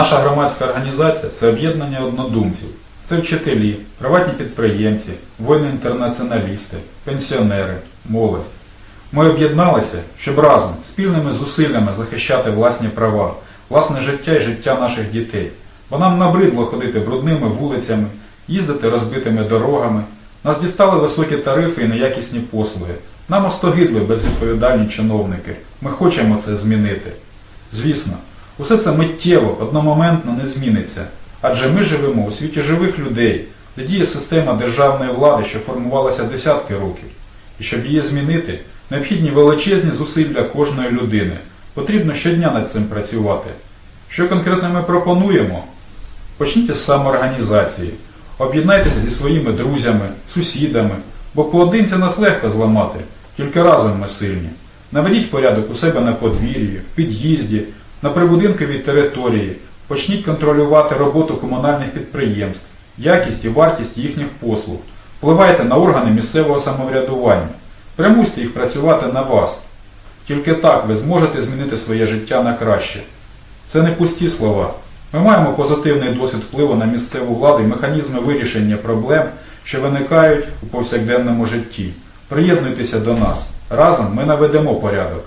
Наша громадська організація це об'єднання однодумців. Це вчителі, приватні підприємці, воїни-інтернаціоналісти, пенсіонери, молодь. Ми об'єдналися, щоб разом, спільними зусиллями захищати власні права, власне життя і життя наших дітей. Бо нам набридло ходити брудними вулицями, їздити розбитими дорогами. Нас дістали високі тарифи і неякісні послуги. Нам остогидли безвідповідальні чиновники. Ми хочемо це змінити. Звісно, усе це миттєво, одномоментно не зміниться. Адже ми живемо у світі живих людей, де діє система державної влади, що формувалася десятки років. І щоб її змінити, необхідні величезні зусилля кожної людини. Потрібно щодня над цим працювати. Що конкретно ми пропонуємо? Почніть з самоорганізації. Об'єднайтеся зі своїми друзями, сусідами, бо поодинці нас легко зламати, тільки разом ми сильні. Наведіть порядок у себе на подвір'ї, в під'їзді, на прибудинковій території. Почніть контролювати роботу комунальних підприємств, якість і вартість їхніх послуг. Впливайте на органи місцевого самоврядування. Примусьте їх працювати на вас. Тільки так ви зможете змінити своє життя на краще. Це не пусті слова. Ми маємо позитивний досвід впливу на місцеву владу і механізми вирішення проблем, що виникають у повсякденному житті. Приєднуйтеся до нас. Разом ми наведемо порядок.